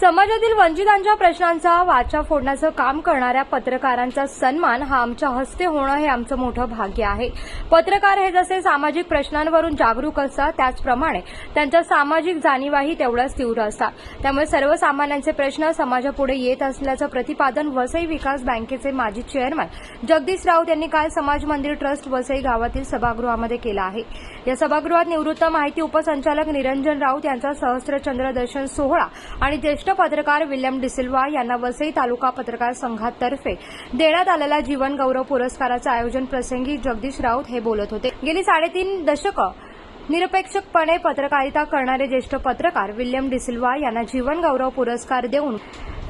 समाजातील वंचितांच्या प्रश्नांचा वाचा फोडण्याचं काम करणाऱ्या पत्रकारांचा सन्मान हा आमच्या हस्ते होणं हे आमचं मोठं भाग्य आहे. पत्रकार हे जसे सामाजिक प्रश्नांवरून जागरूक असतात त्याचप्रमाणे त्यांच्या सामाजिक जाणीवाही तेवढ्याच तीव्र असतात. त्यामुळे सर्वसामान्यांचे प्रश्न समाजापुढे येत असल्याचं प्रतिपादन वसई विकास बँकेचे माजी चेअरमन जगदीश राऊत यांनी काल समाज मंदिर ट्रस्ट वसई गावातील सभागृहामध्ये केलं आहे. या सभागृहात निवृत्त माहिती उपसंचालक निरंजन राऊत यांचा सहस्त्रचंद्र दर्शन सोहळा आणि ज्येष्ठ पत्रकार विल्यम डिसिल्वा यांना वसई तालुका पत्रकार संघातर्फे देण्यात आलेल्या जीवन गौरव पुरस्काराचं आयोजन प्रसंगी जगदीश राऊत हे बोलत होते. गेली साडेतीन दशकं निरपेक्षकपणे पत्रकारिता करणारे ज्येष्ठ पत्रकार विल्यम डिसिल्वा यांना जीवन गौरव पुरस्कार देऊन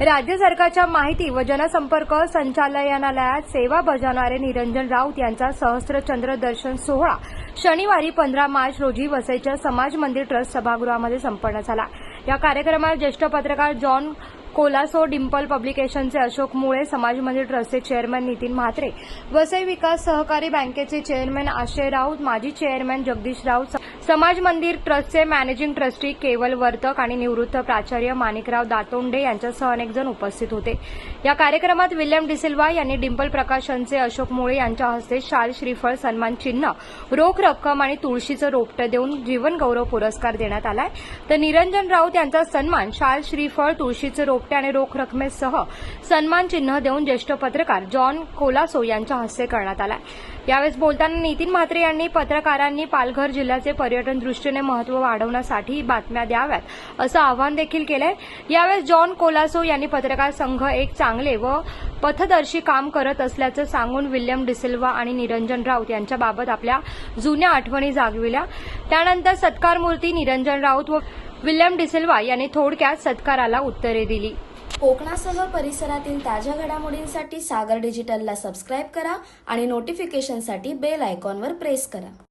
राज्य सरकारच्या माहिती व जनसंपर्क संचालनालयात सेवा बजावणारे निरंजन राऊत यांचा सहस्त्रचंद्र दर्शन सोहळा शनिवारी पंधरा मार्च रोजी वसईच्या समाज मंदिर ट्रस्ट सभागृहामध्ये संपन्न झाला. या कार्यक्रमात ज्येष्ठ पत्रकार जॉन कोलासो डिम्पल पब्लिकेशनचे अशोक मुळे समाज मंदिर ट्रस्टचे चेअरमॅन नितीन म्हात्रे वसई विकास सहकारी बँकेचे चेअरमॅन आशय राऊत माजी चेअरमॅन जगदीश राऊत समाज मंदिर ट्रस्टचे मॅनेजिंग ट्रस्टी केवल वर्तक आणि निवृत्त प्राचार्य माणिकराव दातोंडे यांच्यासह अनेक जण उपस्थित होते. या कार्यक्रमात विल्यम डिसिल्वा यांनी डिंपल प्रकाशनचे अशोक मुळे यांच्या हस्ते शाल श्रीफळ सन्मान चिन्ह रोख रक्कम आणि तुळशीचं रोपटं देऊन जीवनगौरव पुरस्कार देण्यात आलाय. तर निरंजन राऊत यांचा सन्मान शाल श्रीफळ तुळशीचे रोपटे आणि रोख रकमेसह सन्मान चिन्ह देऊन ज्येष्ठ पत्रकार जॉन कोलासो यांच्या हस्ते करण्यात आलाय. यावेळेस बोलताना नितीन म्हात्रे यांनी पत्रकारांनी पालघर जिल्ह्याचे पर्यटन पर्यटन दृष्टीने महत्त्व वाढवण्यासाठी बातम्या द्याव्यात असं आवाहन देखील केलंय. यावेळेस जॉन कोलासो यांनी पत्रकार संघ एक चांगले व पथदर्शी काम करत असल्याचं सांगून विल्यम डिसिल्वा आणि निरंजन राऊत यांच्याबाबत आपल्या जुन्या आठवणी जागविल्या. त्यानंतर सत्कारमूर्ती निरंजन राऊत व विल्यम डिसिल्वा यांनी थोडक्यात सत्काराला उत्तरे दिली. कोकणासह परिसरातील ताज्या घडामोडींसाठी सागर डिजिटलला सबस्क्राईब करा आणि नोटिफिकेशनसाठी बेल आयकॉनवर प्रेस करा.